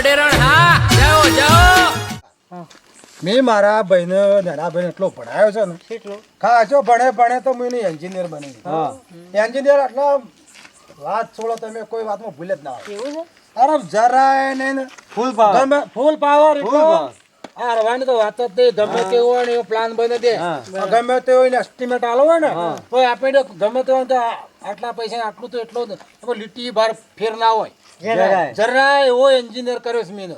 અડેરણ હા જાઓ જાઓ. મેં મારા ભાઈને નાના ભાઈને એટલો ભણાયો છે ને. કેટલો? ખાજો ભણે ભણે તો હું એન્જિનિયર બની. એન્જિનિયર એટલે વાત છોડો તમે કોઈ વાતમાં ભૂલે જ ના આવે એવું છે? અરે જરાય નહીં ફૂલ પાવર ગમે ફૂલ પાવર ફૂલ પાવર આ રવાની તો વાત જ નહીં. ગમે તે હોય ને એવો પ્લાન બને દે. ગમે તે હોય ને એસ્ટિમેટ આલો હોય ને તો આપણે ગમે તે હોય તો આટલા પૈસા આટલું તો એટલું લીટી બાર ફેર ના હોય. જરાય. એવો એન્જિનિયર કર્યો છે મેં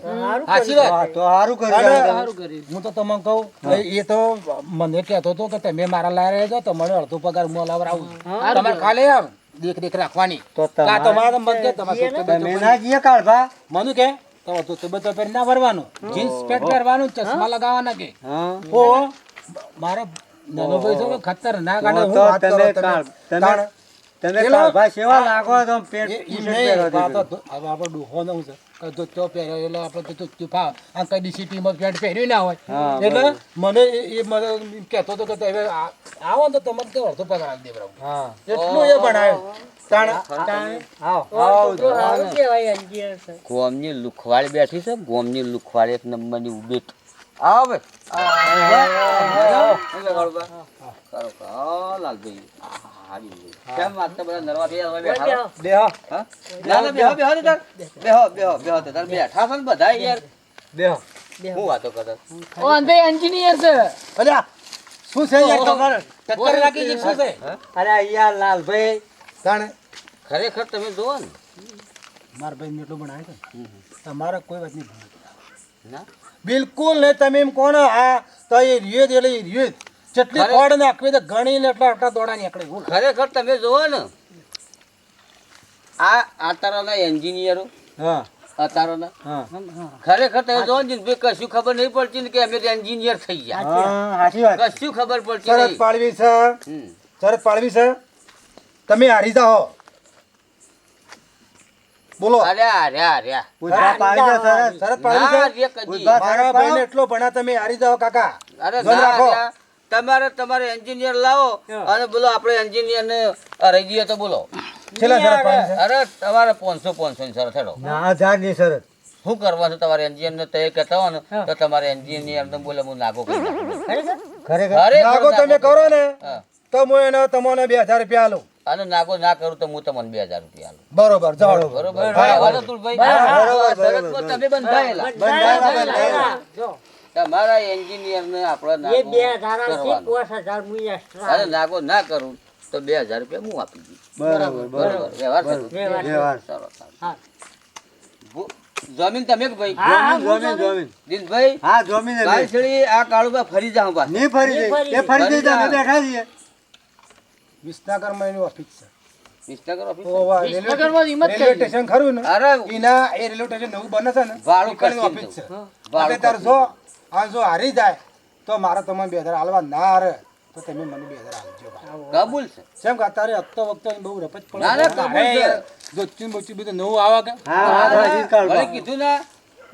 સાચી વાત તો સારું કર્યું. હું તો તમને કહું એ તો મને કહેતો હતો કે તમે મારા લારે છો તમારે અડધો પગાર હું લાવરાવું તમારે ખાલી આમ દેખ દેખ રાખવાની. તો તમારે- મન કે તમે ના જઈએ કાળભા મનુ કે તમારે તો તબે તો પહેરી ના ભરવાનું. જીન્સ પેન્ટ પહેરવાનું ચશ્મા લગાવવાના કે. હા. ઓ મારો નાનો ભાઈ છે ખતરનાક અને હું તો વાત કરો તમે તમે. કાળભા સેવા લાગો તો પેટ. તો આપણે ડોહો ને છે જો ચો પહેર્યો એટલે આપણે તો ચો આ કઈ સિટીમાં પેન્ટ પહેર્યું ના હોય એટલે મને એ- એ મને કહેતો હતો કે તમે આવો તો તમને તો અડધો પગાર આપી દેવડાવું હા એટલું એ ભણાયો તાણ આવ ઓ, છોકરો સારું કહેવાય engineer છે. ગોમની લુખવાડી બેઠી છે ગોમની લુખવાડી એક નંબરની ઊભી આવે લાલભાઈ કેમ આટલા બધા નરવા થયા તમે બેઠા બેહો. ના, ના, બેહો, બેહો તાર. બેહો, બેહો, બેહો તાર. બેઠા છો ને બધા યાર. બેહો. હું વાતો કરતો? ઓ અંધે એન્જિનિયર છે. અલ્યા શું છે યાર તમારે? ટક્કર લાગી છે શું છે? અરે યાર લાલભાઈ. તાણ? ખરેખર તમે જોવો ને. મારા ભાઈ એટલું ભણાય છે તમારે કોઈ વાત નહીં ના? બિલકુલ નહીં તમે એમ કોણ આ તો એ રીત એટલે એ રીત જેટલી ફળ નાખવી તો ને એટલા આટલા દોડા નીકળે. ખરેખર તમે જુઓ ને આ આતારાના એન્જિનિયરો હા. અતારોના ખરેખર તમે ને ભાઈ કશું ખબર નહીં પડતી ને કે અમે એન્જિનિયર થઈ ગયા. કશું ખબર પડતી શરત પાડવી છે. શરત પાડવી છે. તમે હારી જાઓ. બોલો. અરે અરે અરે. ગુજરાત પાડી દો સરસ શરત પાડવી છે? એટલો ભણા તમે હારી જાઓ કાકા. અરે રાખો. તમારે તમારે એન્જિનિયર લાવો અને બોલો આપણે એન્જિનિયર ને રહી જઈએ તો બોલો. અરે તમારે પાંચસો પાંચસો ની શરત હેડો. હજારની શરત. શું કરવાનું તમારે એન્જિનિયર ને તૈયાર કહેતા હો ને તો તમારે એન્જિનિયર ને બોલે હું નાગો કરી નાગો તમે કરો ને તો હું એને તમને બે હજાર રૂપિયા આલું. અને નાગો ના કરું તો હું તમને બે હજાર રૂપિયા આલું. બરોબર જાઓ. બરોબર તમે બંધાયેલા. બંધાયેલા, બંધાયેલા. જો, તમારા એન્જિનિયર ને આપણે એ નાગો બે હજાર આવશે, હજાર હું extra અને નાગો ના કરું તો બે હજાર રૂપિયા હું આપી દઈશ. બરાબર બરાબર. વ્યવહાર. સારો સારો. જમીન તમે ભાઈ? જમીન જમીન જમીન. દિનભાઈ હા જમીન એ કાલ બે. છેડી આ કાળુબા ફરી જાઉં પાછું. નહીં ફરી નહીં એ ફરી જઈ ફરી બેઠા છીએ. વિસનગરમાં એની ઓફિસ છે. વિસનગર office? તો વા રેલવે હિંમત રેલવે સ્ટેશન ખરું ને? અરે એ રેલવે સ્ટેશન નવું બને છે ને? ભાડું ઓફિસ છે. ભાડું તાર જો આ જો હારી જાય તો મારે તમને બે હજાર હાલવા ના હારે. તો તમે મને બે હજાર હાલજો. કબૂલ છે. કેમ કે અત્યારે હપ્તો વખતો બહુ રપત પડે ના, ના, કબૂલ છે. જોચી બોચી બધું નવું આવે કે? હા કીધું ના.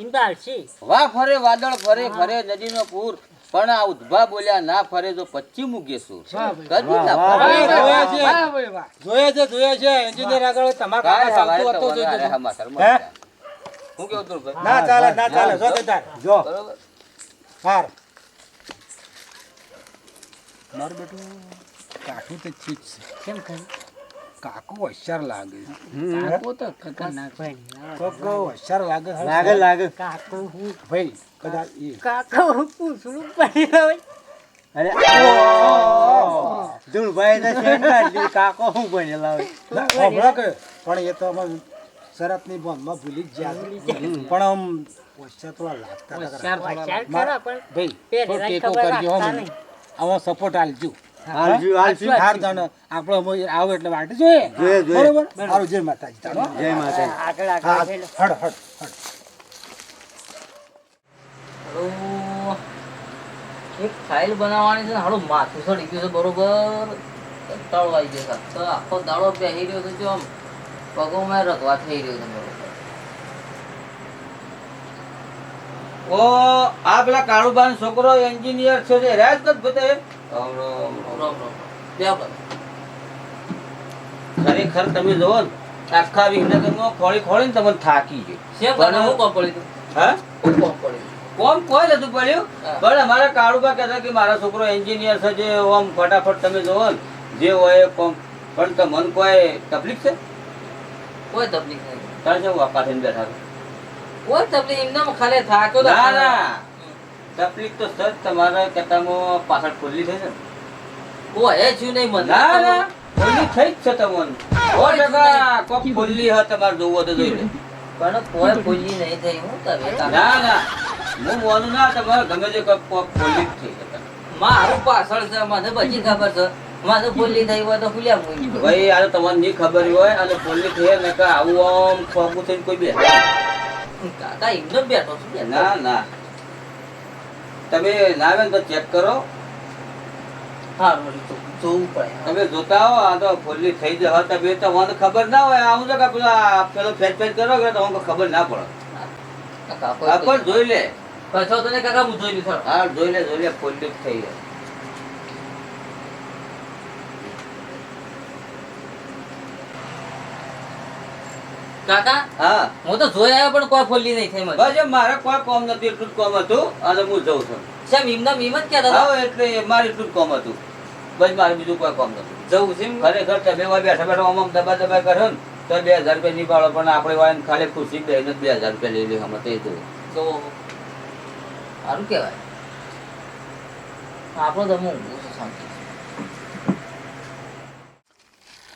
એમ તો હાલશે. વા ફરે વાદળ ફરે ફરે નદીનો પૂર. પણ આ ઉદ્ભા બોલ્યા ના ફરે તો પશ્ચિમ મૂકીએ શું કદી ના જોયા છે. જોયા છે જોયા છે. એન્જિનિયર આગળ તમાર કાકા હવાય હતો. હમાસરમાં હે? કેવું તું ના ચાલે ના ચાલે. જો જો. બરોબર. હાર. મારું બેટું કાઠું તો ચીજ છે. કેમ કરી કાકો હોશિયાર લાગે. કાકો તો ખતરનાક. કાકો હોશિયાર લાગે લાગે લાગે. કાકો હું ભાઈ કદાચ એ કાકો હું પૂછડું પડી હોય. અરે ધૂળભાઈ ને કાકો હું ભણેલા હોય? પણ એ તો અમારે શરતની બોન્ડમાં ભૂલી જ છે. પણ આમ હોશિયાર થોડા લાગતા ભાઈ ટેકો કરજો. આમાં સપોર્ટ આલજો આવો જય માતાજી. જય હડ. હડ હડ. એક ફાઇલ બનાવવાની છે ને માથું સડી ગયું છે બરોબર. આવી ગયો છે. તો આખો દાડો પહેરી રહ્યો છે જો આમ. પગોમાં રગવા થઈ રહ્યું તમારું. ઓ આ પેલા કાળુબાન છોકરો એન્જિનિયર છે જે રાજ કદ બતે રામ રામ. રોમ. રોમ બે વખત. ખરેખર તમે જોવો ને આખા વિસનગરમાં ખોળી ખોળીને તમને થાકી શેમ કાકા હું કોણ પડી હા? કોમ કોઈ નતું પડ્યું. પણ અમારા કાળુબા કહેતા કે મારા છોકરો એન્જિનિયર છે જે ઓમ ફટાફટ તમે જોવો ને જે હોય કોમ. પણ તમને કોઈ તકલીફ છે? કોઈ તકલીફ નહીં. તારે છે વાપા થઈને બેઠા છો? કોઈ તકલીફ એમને ખાલી થાક્યો તો ના. ના. તકલીફ તો સર તમારા કહેતામાં પાછળ ખુલ્લી થઈ છે ઓ કોઈ હે નહીં મને. ના ના. ખોલી થઈ જ છે તમને. ઓ ટકા કોક ખોલી હોય તમારે જોવું તો જોઈ લે. પણ કોઈ ખોલી નહીં થઈ. હું તમે ના ના. હું મોનું ના તમારે ગમે તે કોક ખોલી જ થઈ મારું પાછળ છે મને બધી ખબર છે. મને ભૂલી થઈ હોય તો ભૂલ્યા મૂકી ભાઈ આ તો તમને નહીં ખબર હોય અને ખુલ્લી થઈ ને કે આવું આમ ખોખું થઈને કોઈ બે કાકા એમને બેઠો છું ના ના. તમે ના આવે તો ચેક કરો. હારું જોવું પડે. તમે જોતા હો આ તો ફોલ્લી થઈ જવા તમે તો મને ખબર ના હોય આવું તો કે પેલા પેલો ફેર ફેર કરો કે તમને ખબર ના પડે. પણ જોઈ લે. પાછો તને કાકા હું જોઈ લીધો હા જોઈ લે જોઈ લે ફોલ્લી થઈ જાય કાકા? હા. હું તો જોઈ આવ્યો પણ કોઈ ભૂલી નહીં થઈ મને. બસ મારે કોઈ કોમ નથી એટલું જ કોમ હતું અને હું જઉં છું. સેમ એમને એમ જ કહેતા હતા? હા એટલે મારે એટલું જ કોમ હતું. બસ મારે બીજું કોઈ કોમ નથી. જવું છે? ખરેખર તમે બેઠા બેઠા આમ દબા દબા કરો ને તો બે હજાર રૂપિયા નહીં પાડો પણ આપણે હોય ખાલી ખુશી બે ને બે હજાર રૂપિયા લઈ લે અમે તે એ તો સારું કહેવાય. આપણો તો હું શાંતિ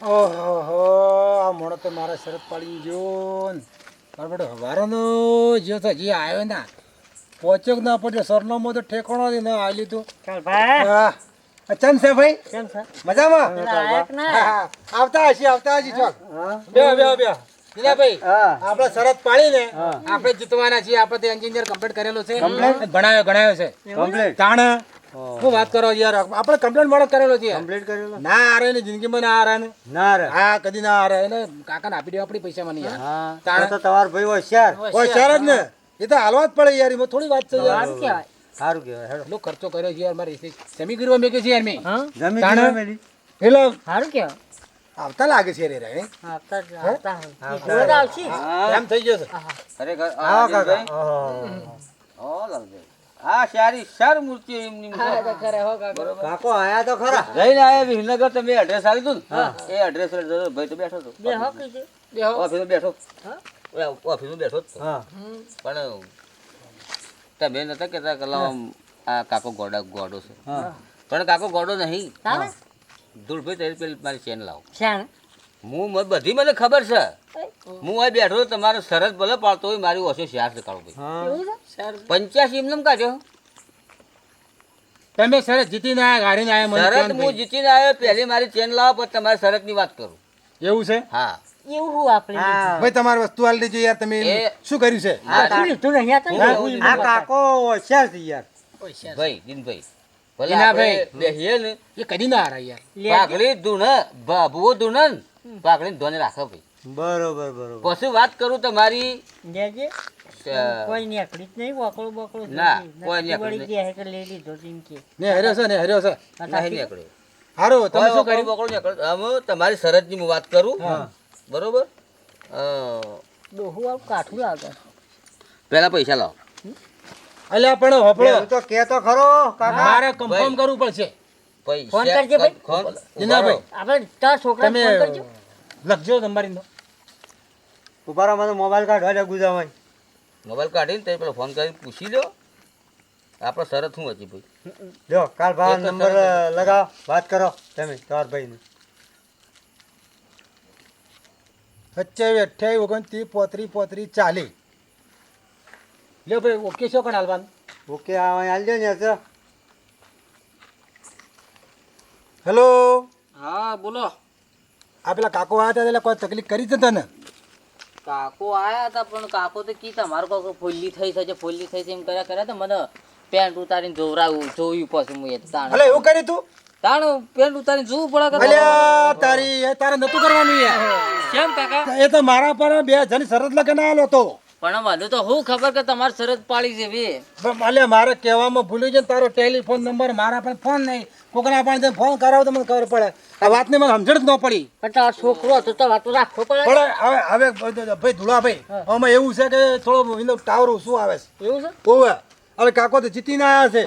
ઓહો આ મોણો તો મારા શરત પાડી ગયો ને. બેટો હવારનો જો તો જે આવ્યો ના પહોંચ્યો ના પહોંચ્યો સરનામો તો ઠેકાણો જ ના આવી લીધું ચાલ ભાઈ. હા છે ભાઈ? કેમ છે? મજામાં. આવતા હશી આવતા હશી ચાલ. બે બે બે. ભાઈ હા. આપણે શરત પાડીને આપણે જીતવાના છીએ. આપણે તો એન્જિનિયર કમ્પ્લીટ કરેલું છે. ભણાયો ગણાયો છે. કમ્પ્લીટ તાણ શું વાત કરો યાર? આપણે કમ્પ્લેન મોડો કરેલો છે. કમ્પ્લેન કરેલો? ના આરે ને જિંદગીમાં ના આરે ને. ના રે હા કદી ના હારે. એટલે કાકાને આપી દેવા આપણી પૈસા માં યાર. હા. તાણે. તો તમારો ભાઈ હોશિયાર ઓય જ ને. એ તો હાલવા જ પડે યાર એમાં થોડી વાત છે યાર. સારું કહેવાય. સારું કહેવાય હેડો. એટલો ખર્ચો કર્યો છે યાર મારી. જમી ગીરવા મેં કે છે યાર મે? જમી ગીરવા મેલી. હેલો સારું કહેવાય. આવતા લાગે છે રે રે આવતા આવતા હોય. આવશે? એમ થઈ જશે અરે આ કાકા. ઓ લાલભાઈ. આ સારી સાર મૂર્તિ એમની કાકો. આયા તો ખરા. જઈને આયા વિસનગર તમે એડ્રેસ આવી દીધું ને. એ એડ્રેસ ભાઈ તો બેઠો હતો બે ઓફિસમાં બેઠો. ઓય, ઓફિસમાં બેઠો તો. હા. પણ તમે નતા કહેતા કે લાવો આ કાકો ગોડા ગોડો છે. પણ કાકો ગોડો નહીં. ધૂળભાઈ તારી પેલી મારી ચેન લાવો. શાણ હું બધી મને ખબર છે. હું અહીં બેઠો તમારો સરસ ભલે પાડતો હોય મારી ઓછો શિયાર નીકાળો છે? પંચ્યાસી એમને કાઢ્યો તમે સરસ જીતીને આવ્યા ગાડીને આયા મને શરત હું ભાઈ. જીતીને આવ્યો પહેલી મારી ચેન લાવો પછી તમારી ની વાત કરું. એવું છે? હા. એવું હું આપણે ભાઈ તમારી વસ્તુ આલી દેજો યાર તમે શું કર્યું છે? આ કાકો હોશિયાર છે યાર. ભાઈ દિનભાઈ ભલે આપણે બેસીએ ને. એ કદી ના હારા યાર. પાઘડી ધૂણ ભૂવો ધૂણ ને ધોને રાખો ભાઈ. બરોબર બરોબર. પછી વાત કરું તમારી અ, કોઈ નીકળી જ નહીં વાકળો બકળો ના, કોઈ નીકળી વળી ગયા કે લઈ લીધો તેમ કે. ને હર્યો છે ને હર્યો છે. નહીં નીકળ્યો. હારો તમે શું કરી બકળો નીકળ્યો. હવે તમારી શરતની હું વાત કરું? હા. બરોબર? અ, ડોહું આવું કાઠું લાગે. પહેલા પૈસા લાવો. અલ્યા પણ હોપળો તો કે તો ખરો કાકા. મારે કન્ફર્મ કરવું પડશે. ફોન કરજે ભાઈ. ફોન- આપણે તાર છોકરાને ફોન કરજો. લખજો તમારી નો. ઊભા મને મોબાઈલ કાઢવા દે ગુજાવાય મોબાઈલ કાઢીને તે પેલો ફોન કરીને પૂછી લો આપણે શરત શું હતી ભાઈ? જો કાલ ભાવ નંબર લગાવ. વાત કરો તમે તમારા ભાઈને. સત્યાવીસ અઠ્યાવીસ ઓગણત્રીસ પોત્રીસ પોત્રીસ ચાલી લ્યો ભાઈ ઓકે છો કણ હાલવાનું? ઓકે આ અહીં હાલજો ને સર હેલો? હા બોલો. આ પેલા કાકો આવ્યા હતા એટલે કોઈ તકલીફ કરી જ તને? કાકો આવ્યા હતા પણ કાકો તો કી તમારો કાકો ફોલ્લી થઈ છે ફોલ્લી થઈ છે એમ કર્યા કર્યા તો મને પેન્ટ ઉતારીને જોવરાવું જોયું પછી હું એ તાણ. એવું કર્યું તું? તાણ પેન્ટ ઉતારીને જોવું પડે કે તારી તારે નતું કરવાનું યાર કેમ કાકા? એ તો મારા પર બે જણ શરત લગન આવેલો હતો. પણ વાંધો તો હું ખબર કે તમારે શરત પાડી છે પણ મારે કહેવામાં ભૂલ્યું છે તારો ટેલિફોન નંબર મારા પણ ફોન નહીં. કોકના પણ ફોન કરાવો તો મને ખબર પડે. આ વાતને મને સમજણ જ ન પડી. પણ તારો છોકરો હતો તો વાતો રાખવો પડે. પણ હવે હવે ભાઈ ધુળાભાઈ આમાં એવું છે કે થોડો ટાવર ઓછું આવે છે? એવું છે? ઓવે. હવે કાકો તો જીતીને આવ્યા છે.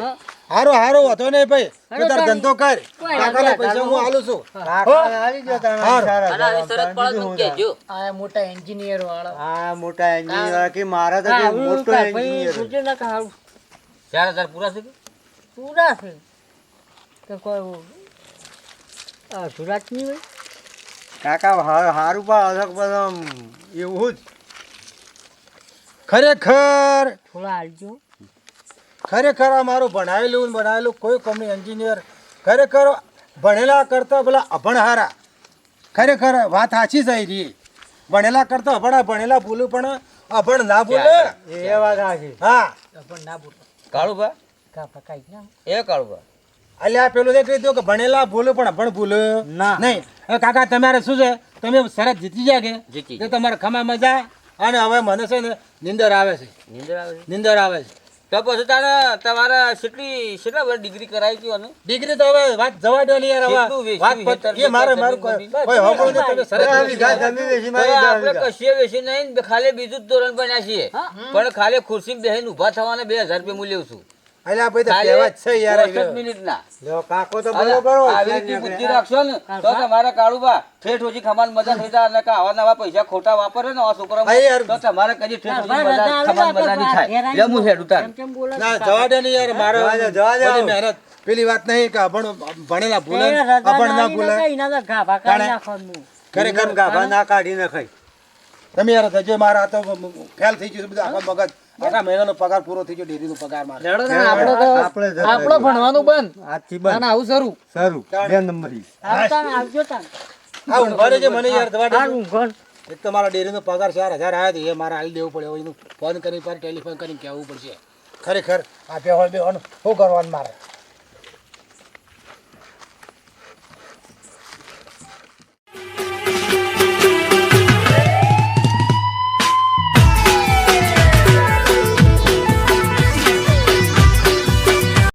હારો હારો હતો નહીં ભાઈ. તું તાર ધંધો કર. કોઈ પૈસા હું આલું છું. કાકાને આલી હારું. સારા શરત. પાડો તો શું કહેજો આ મોટા એન્જિનિયર વાળા. આ મોટા એન્જિનિયર કે મારા તો મોટો એન્જિનિયર સુજે ના કે હારું ચાર હજાર પૂરા છે પૂરા છે તો કોઈ આ સુરતની હોય? કાકા હારું હારું પણ અલગ બધા એવું જ. ખરેખર? થોડા હાલજો. ખરેખર આ મારું ભણાવેલું ને બનાવેલું કોઈ કંપની એન્જિનિયર ખરેખર ભણેલા કરતા પેલા અભણ હારા ખરેખર વાત સાચી થઈ રહી ભણેલા કરતા અભણ ભણેલા ભૂલું પણ અભણ ના ભૂલે. એ વાત સાચી હા. અભણ ના ભૂલે. કાળુભા? કા પકાઈ ના એ કાળુભા. અલ્યા પેલું તો કહી કે ભણેલા ભૂલું પણ અભણ ભૂલું. ના. નહીં. કાકા તમારે શું છે? તમે સરસ જીતી ગયા કે જીતી તમારે ખમા મજા અને હવે મને છે ને નિંદર આવે છે. નીંદર આવે છે? નિંદર આવે છે. તો પછી તારે તમારે કેટલી કેટલા વર્ષ ડિગ્રી કરાવી હતી અને ડિગ્રી તો હવે વાત જવા દો ને યાર હવે વાત એ મારે મારું કોઈ હોકળું નહીં, તમે વીઘા ગયા. વેચી હવે મારી આપણે. કશીએ વેચી નહીં ખાલી બીજું જ ધોરણ બન્યા છીએ. પણ ખાલી ખુરશી બેહીને ઊભા થવાના બે હજાર રૂપિયા હું લેવું છું. અલ્યા ભાઈ તો કહેવત છે યાર મિનિટના. લ્યો, કાકો તો બરોબર આવી રીતે બુદ્ધિ રાખશો ને તો તમારે કાળુબા ઠેઠ ઓછી ખમાલ મજા થઈ જાય અને આવા નવા પૈસા ખોટા વાપરે ને આ છોકરા તો તમારે કદી ઠેઠ ઓછી મજા ખમાલ મજા નહીં થાય. લે હું હેડ ઉતાર. કેમ કેમ બોલે ના જવા દે ને યાર મારે જવા દે, જવા દે. બધી મહેનત. પેલી વાત નહીં કે અભણ ભણેલા ભૂલે અભણ ના ભૂલે. તો ગાભા કાઢી. નાખવાનું. ખરેખર ગાભા ના કાઢી નખાય તમે યાર ધજો મારા તો ફેલ થઈ ગયું છે બધું આખા મગજ. આખા મહિનાનો પગાર પૂરો થઈ ગયો ડેરીનો પગાર મારે. આપણે જતા રહીએ. ભણવાનું બંધ. આજથી બંધ. આવું શરૂ. શરૂ. બે નંબરી આવતા આવજો તાન આ ઊંઘવા દેજે મને યાર જવા દે હારું એક તો મારા ડેરીનો પગાર ચાર હજાર આવ્યા હતો એ મારે આલી દેવું પડે એનું ફોન કરી પાર ટેલિફોન કરીને કહેવું પડશે. ખરેખર આ બેહોણ બેહોણ શું કરવાનું મારે?